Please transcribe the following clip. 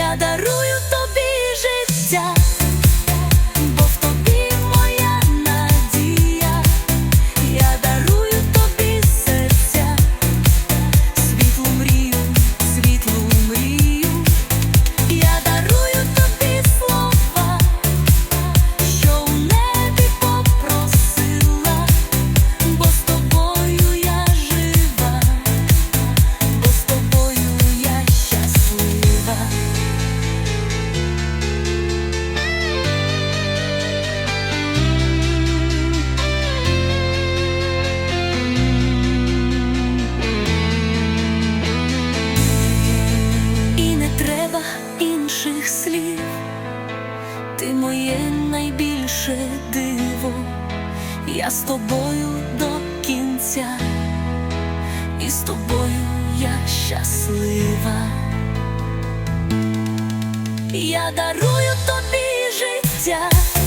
я дарую тобі життя. слів, ти моє найбільше диво, я з тобою до кінця, і з тобою я щаслива, я дарую тобі життя.